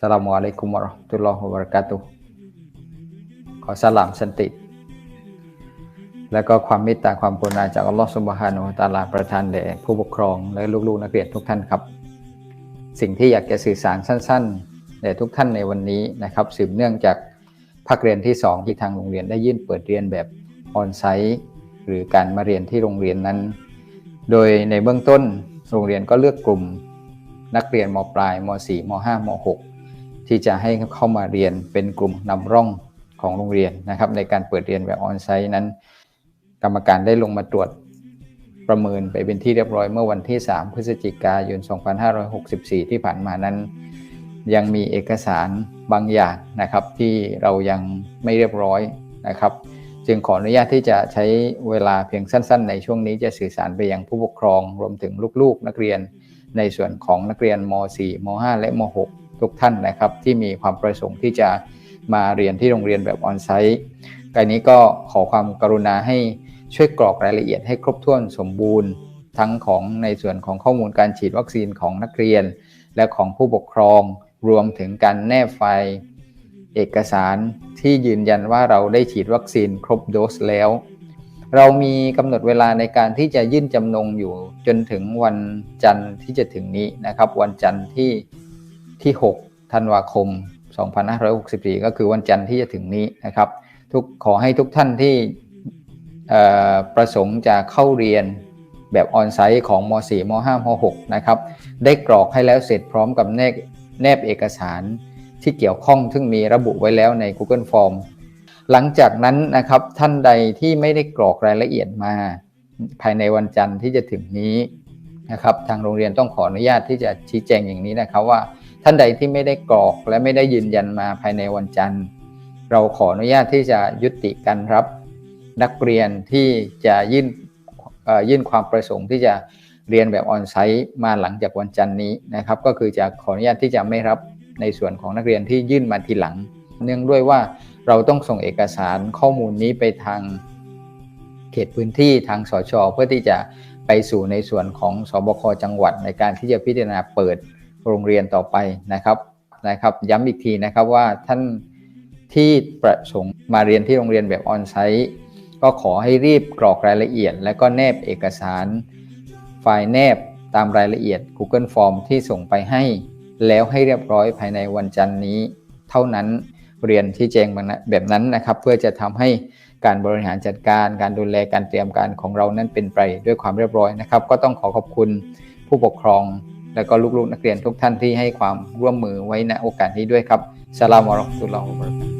สลามุอะลัยกุมวะเราะห์มะตุลลอฮ์วะบราะกาตุขอสลามสันติ และก็ความเมตตาความกรุณาจากอัลลอฮ์ซุบฮานะฮูวะตาลาประทานแด่ผู้ปกครองและลูกๆนักเรียนทุกท่านครับ สิ่งที่อยากจะสื่อสารสั้นๆแด่ทุกท่านในวันนี้นะครับ สืบเนื่องจากภาคเรียนที่ 2 ที่ทางโรงเรียนได้ยื่นเปิดเรียนแบบออนไซต์หรือการมาเรียนที่โรงเรียนนั้น โดยในเบื้องต้นโรงเรียนก็เลือกกลุ่มนักเรียนมปลายม .4 ม .5 ม .6 ที่จะให้เข้ามาเรียนเป็นกลุ่มนำร่องของโรงเรียนนะครับ ในการเปิดเรียนแบบออนไซต์นั้น กรรมการได้ลงมาตรวจประเมินไปเป็นที่เรียบร้อยเมื่อวันที่ 3 พฤศจิกายน 2564 ที่ผ่านมานั้น ยังมีเอกสารบางอย่างนะครับ ที่เรายังไม่เรียบร้อยนะครับ จึงขออนุญาตที่จะใช้เวลาเพียงสั้น ๆ ในช่วงนี้จะสื่อสารไปยังผู้ปกครองรวมถึงลูกๆ นักเรียน ในส่วนของนักเรียนม .4 ม .5 และม .6 ทุกท่านนะครับ ที่มีความประสงค์ที่จะมาเรียนที่โรงเรียนแบบออนไซต์การนี้ก็ขอความกรุณาให้ช่วยกรอกรายละเอียดให้ครบถ้วนสมบูรณ์ ทั้งของในส่วนของข้อมูลการฉีดวัคซีนของนักเรียน และของผู้ปกครองรวมถึงการแนบไฟล์เอกสารที่ยืนยันว่าเราได้ฉีดวัคซีนครบโดสแล้ว เรามีกำหนดเวลาในการที่จะยื่นจำนงอยู่จนถึงวันจันทร์ที่จะถึงนี้นะครับ วันจันทร์ที่ ที่ 6 ธันวาคม 2564 ก็คือวันจันทร์ที่จะถึงนี้นะครับ ทุกขอให้ทุกท่านที่ประสงค์จะเข้าเรียนแบบออนไซต์ของม .4 ม .5 ม .6 นะครับ ได้กรอกให้แล้วเสร็จพร้อมกับแนบแนบเอกสารที่เกี่ยวข้องซึ่งมีระบุไว้แล้วใน Google Form หลังจากนั้นนะครับท่านใดที่ไม่ได้กรอกรายละเอียดมา ภายในวันจันทร์ที่จะถึงนี้นะครับ ทางโรงเรียนต้องขออนุญาตที่จะชี้แจงอย่างนี้นะครับว่า ท่านใดที่ไม่ได้กรอกและไม่ได้ยืนยันมาภายในวันจันทร์ เราขออนุญาตที่จะยุติการรับนักเรียนที่จะยื่นยื่นความประสงค์ที่จะเรียนแบบออนไซต์มาหลังจากวันจันทร์นี้นะครับ ก็คือจะขออนุญาตที่จะไม่รับในส่วนของนักเรียนที่ยื่นมาทีหลัง เนื่องด้วยว่าเราต้องส่งเอกสารข้อมูลนี้ไปทางเขตพื้นที่ทางสชเพื่อที่จะไปสู่ในส่วนของสบคจังหวัดในการที่จะพิจารณาเปิด โรงเรียนต่อไปนะครับนะครับ ย้ำอีกทีนะครับว่าท่านที่ประสงค์มาเรียนที่โรงเรียนแบบออนไซต์ก็ขอให้รีบกรอกรายละเอียด และก็แนบเอกสารไฟล์แนบตามรายละเอียด Google Form ที่ส่งไปให้ แล้วให้เรียบร้อยภายในวันจันทร์นี้ เท่านั้นเรียนที่แจ้งแบบนั้นนะครับ เพื่อจะทำให้การบริหารจัดการการดูแลการเตรียมการของเรานั้นเป็นไปด้วยความเรียบร้อยนะครับ ก็ต้องขอขอบคุณผู้ปกครอง แล้วก็ลูกๆนักเรียนทุกท่านที่ให้ความร่วมมือไว้ณโอกาสนี้ด้วยครับสลามอะลัยกุมราะห์มะตุลลอฮ์วะบะเราะกาตุฮ์